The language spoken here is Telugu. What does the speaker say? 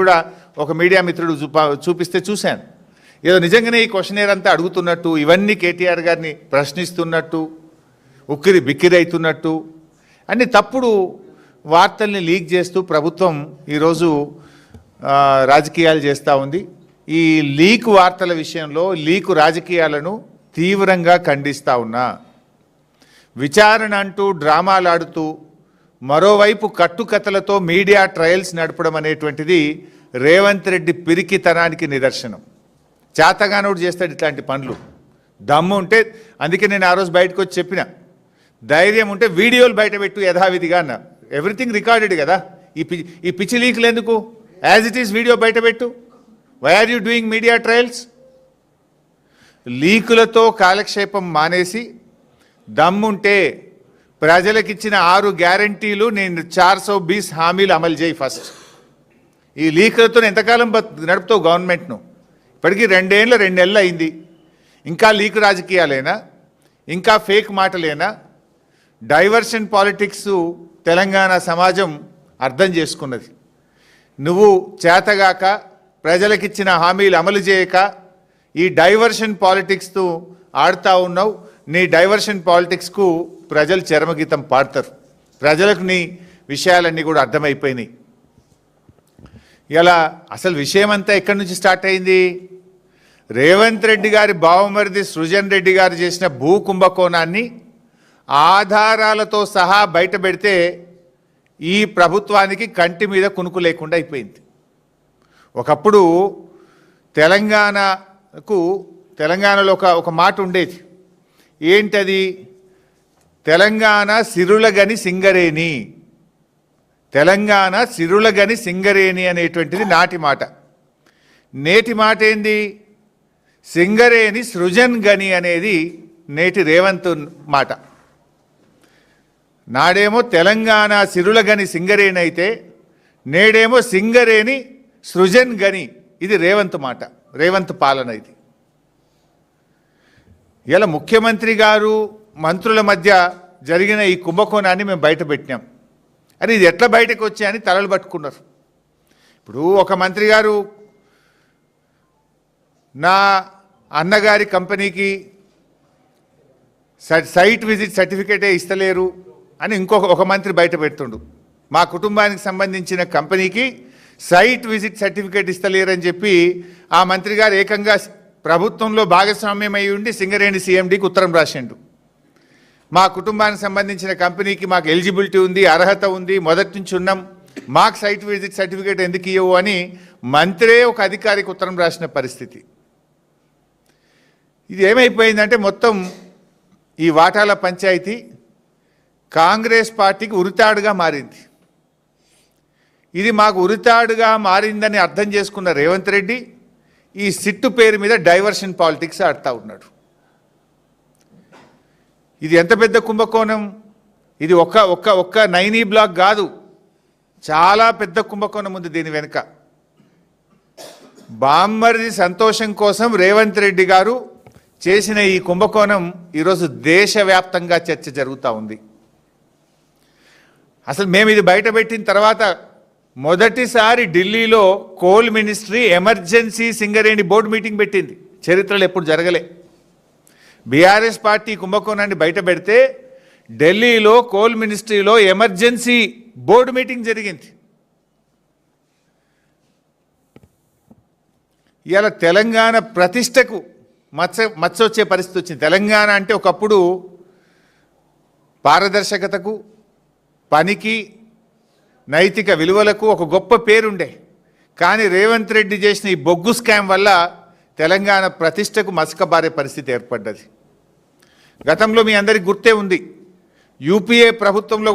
కూడా ఒక మీడియా మిత్రుడు చూపా చూపిస్తే చూశాను. ఏదో నిజంగానే ఈ క్వశ్చనేర్ అంతా అడుగుతున్నట్టు ఇవన్నీ కేటీఆర్ గారిని ప్రశ్నిస్తున్నట్టు ఉక్కిరి బిక్కిరైతున్నట్టు అన్ని తప్పుడు వార్తల్ని లీక్ చేస్తూ ప్రభుత్వం ఈరోజు రాజకీయాలు చేస్తూ ఉంది. ఈ లీక్ వార్తల విషయంలో లీకు రాజకీయాలను తీవ్రంగా ఖండిస్తూ ఉన్నా. విచారణ అంటూ డ్రామాలాడుతూ మరోవైపు కట్టుకథలతో మీడియా ట్రయల్స్ నడపడం అనేటువంటిది రేవంత్ రెడ్డి పిరికితనానికి నిదర్శనం. చేతగానోడు చేస్తాడు ఇట్లాంటి పనులు. దమ్ము ఉంటే అందుకే నేను ఆ రోజు బయటకు వచ్చి చెప్పిన. ధైర్యం ఉంటే వీడియోలు బయట పెట్టు యథావిధిగా అన్న. ఎవ్రీథింగ్ రికార్డెడ్ కదా. ఈ పి ఈ పిచ్చి లీకులు ఎందుకు? యాజ్ ఇట్ ఈస్ వీడియో బయట పెట్టు. Why are you doing media trials లీకులతో కాలక్షేపం మానేసి దమ్ముంటే ప్రజలకిచ్చిన ఆరు గ్యారంటీలు నేను చార్ సో బీస్ హామీలు అమలు చేయి ఫస్ట్. ఈ లీకులతో ఎంతకాలం నడుపుతావు గవర్నమెంట్ను? ఇప్పటికీ రెండేళ్ళ రెండు నెలలు అయింది. ఇంకా లీక్ రాజకీయాలేనా? ఇంకా ఫేక్ మాటలేనా? డైవర్షన్ పాలిటిక్స్ తెలంగాణ సమాజం అర్థం చేసుకున్నది. నువ్వు చేతగాక ప్రజలకిచ్చిన హామీలు అమలు చేయక ఈ డైవర్షన్ పాలిటిక్స్తో ఆడుతూ ఉన్నావు. నీ డైవర్షన్ పాలిటిక్స్కు ప్రజలు చరమగీతం పాడతారు. ప్రజలకు నీ విషయాలన్నీ కూడా అర్థమైపోయినాయి. ఇలా అసలు విషయం అంతా ఎక్కడి నుంచి స్టార్ట్ అయింది? రేవంత్ రెడ్డి గారి బావమరిది సృజన్ రెడ్డి గారు చేసిన భూ కుంభకోణాన్ని ఆధారాలతో సహా బయట పెడితే ఈ ప్రభుత్వానికి కంటి మీద కునుకు లేకుండా అయిపోయింది. ఒకప్పుడు తెలంగాణకు తెలంగాణలో ఒక ఒక మాట ఉండేది. ఏంటది? తెలంగాణ సిరులగని సింగరేణి. తెలంగాణ సిరులగని సింగరేణి అనేటువంటిది నాటి మాట. నేటి మాట ఏంది? సింగరేణి సృజన్ గని అనేది నేటి రేవంత్ మాట. నాడేమో తెలంగాణ సిరులగని సింగరేణి అయితే నేడేమో సింగరేణి సృజన్ గని ఇది రేవంత్ మాట రేవంత్ పాలన ఇది. ఇలా ముఖ్యమంత్రి గారు మంత్రుల మధ్య జరిగిన ఈ కుంభకోణాన్ని మేము బయట పెట్టినాం. అని ఇది ఎట్లా బయటకు వచ్చాయని తలలు పట్టుకున్నారు. ఇప్పుడు ఒక మంత్రి గారు నా అన్నగారి కంపెనీకి స- సైట్ విజిట్ సర్టిఫికేటే ఇస్తలేరు అని ఇంకొక ఒక మంత్రి బయట పెడుతుండు. మా కుటుంబానికి సంబంధించిన కంపెనీకి సైట్ విజిట్ సర్టిఫికేట్ ఇస్తలేరని చెప్పి ఆ మంత్రి గారు ఏకంగా ప్రభుత్వంలో భాగస్వామ్యం అయి ఉండి సింగరేణి సీఎండీకి ఉత్తరం రాసిండు. మా కుటుంబానికి సంబంధించిన కంపెనీకి మాకు ఎలిజిబిలిటీ ఉంది అర్హత ఉంది మొదటి నుంచి ఉన్నాం. మాకు సైట్ విజిట్ సర్టిఫికేట్ ఎందుకు ఇవ్వవు అని మంత్రే ఒక అధికారికి ఉత్తరం రాసిన పరిస్థితి. ఇది ఏమైపోయిందంటే మొత్తం ఈ వాటాల పంచాయతీ కాంగ్రెస్ పార్టీకి ఉరితాడుగా మారింది. ఇది మాకు ఉరితాడుగా మారిందని అర్థం చేసుకున్న రేవంత్ రెడ్డి ఈ సిట్టు పేరు మీద డైవర్షన్ పాలిటిక్స్ ఆడుతూ ఉన్నాడు. ఇది ఎంత పెద్ద కుంభకోణం? ఇది ఒక్క ఒక్క ఒక్క నైనీ బ్లాక్ కాదు. చాలా పెద్ద కుంభకోణం ఉంది దీని వెనుక. బామ్మర్ది సంతోషం కోసం రేవంత్ రెడ్డి గారు చేసిన ఈ కుంభకోణం ఈరోజు దేశవ్యాప్తంగా చర్చ జరుగుతూ ఉంది. అసలు మేము ఇది బయట పెట్టిన తర్వాత మొదటిసారి ఢిల్లీలో coal ministry emergency Singareni board meeting పెట్టింది. చరిత్రలో ఎప్పుడు జరగలే. బీఆర్ఎస్ పార్టీ కుంభకోణాన్ని బయట పెడితే ఢిల్లీలో కోల్ మినిస్ట్రీలో ఎమర్జెన్సీ బోర్డు మీటింగ్ జరిగింది. ఇలా తెలంగాణ ప్రతిష్టకు మచ్చ మచ్చ వచ్చే పరిస్థితి వచ్చింది. తెలంగాణ అంటే ఒకప్పుడు పారదర్శకతకు పనికి నైతిక విలువలకు ఒక గొప్ప పేరుండే. కానీ రేవంత్ రెడ్డి చేసిన ఈ బొగ్గు స్కామ్ వల్ల తెలంగాణ ప్రతిష్టకు మసకబారే పరిస్థితి ఏర్పడ్డది. గతంలో మీ అందరికి గుర్తే ఉంది. యూపీఏ ప్రభుత్వంలో